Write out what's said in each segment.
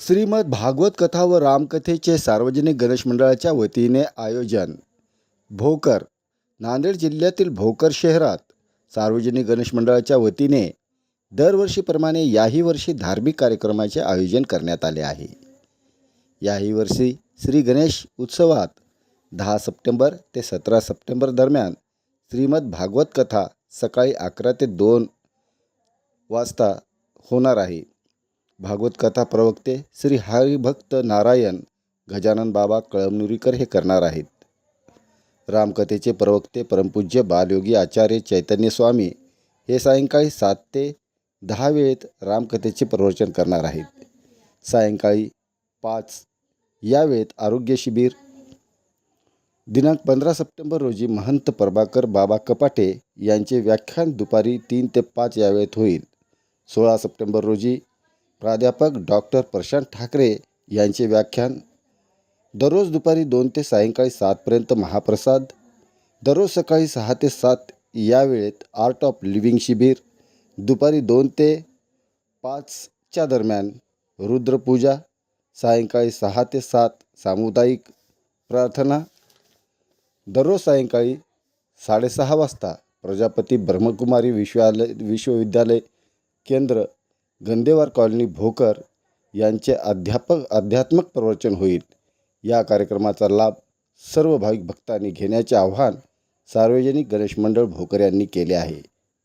श्रीमद भागवत कथा व रामकथेचे सार्वजनिक गणेश मंडळाच्या वतीने आयोजन. भोकर नांदेड जिल्ह्यातील भोकर शहरात सार्वजनिक गणेश मंडळाच्या वतीने दरवर्षीप्रमाणे याही वर्षी धार्मिक कार्यक्रमाचे आयोजन करण्यात आले आहे. याही वर्षी श्री गणेश उत्सवात दहा सप्टेंबर ते सतरा सप्टेंबर दरम्यान श्रीमद भागवत कथा सकाळी अकरा ते दोन वाजता होणार आहे. भागवत कथा प्रवक्ते श्री हरिभक्त नारायण गजानन बाबा कळमनुरीकर हे करणार आहेत. रामकथेचे प्रवक्ते परमपूज्य बालयोगी आचार्य चैतन्य स्वामी हे सायंकाळी सात ते दहा वेळेत रामकथेचे प्रवचन करणार आहेत. सायंकाळी पाच या वेळेत आरोग्य शिबिर. दिनांक पंधरा सप्टेंबर रोजी महंत प्रभाकर बाबा कपाटे यांचे व्याख्यान दुपारी तीन ते पाच यावेळेत होईल. सोळा सप्टेंबर रोजी प्राध्यापक डॉक्टर प्रशांत ठाकरे यांचे व्याख्यान दररोज दुपारी दोन ते सायंकाळी सातपर्यंत महाप्रसाद दररोज सकाळी सहा ते सात या वेळेत आर्ट ऑफ लिव्हिंग शिबिर दुपारी दोन ते पाचच्या दरम्यान रुद्रपूजा सायंकाळी सहा ते सात सामुदायिक प्रार्थना दररोज सायंकाळी साडेसहा वाजता प्रजापती ब्रह्मकुमारी विश्वालय विश्वविद्यालय केंद्र गंदेवार कॉलनी भोकर यांचे अध्यापक अध्यात्मक प्रवचन होईल. या कार्यक्रमाचा लाभ सर्व भाविक भक्तांनी घेण्याचे आव्हान सार्वजनिक गणेश मंडळ भोकर यांनी केले आहे.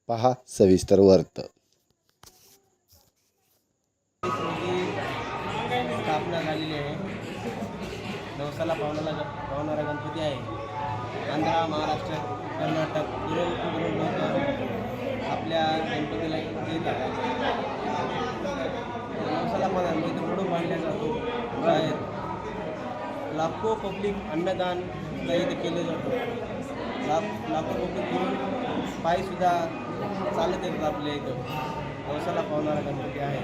पहा सविस्तर वर्त. स्थापना झालेली आहे. नवसाला पावणारा पावणारा गणपती आहे. आंध्र महाराष्ट्र कर्नाटक लोक आपल्या गणपतीला येतात नवसाला पावणार मी जातो. बाहेर. लाखो पब्लिक अन्नदान सुद्धा इथे केले जातो. लाख लाखो पब्लिक घेऊन पायीसुद्धा चालत येतात आपल्या इथं. पावसाला पावणारा गणपती आहे.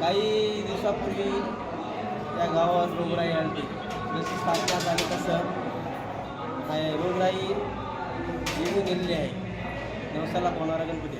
काही दिवसापूर्वी त्या गावात रोगराई आणली जशी स्थापना झाली तसं आहे रोगराई निघून गेलेली आहे. नवसाला पावणारा गणपती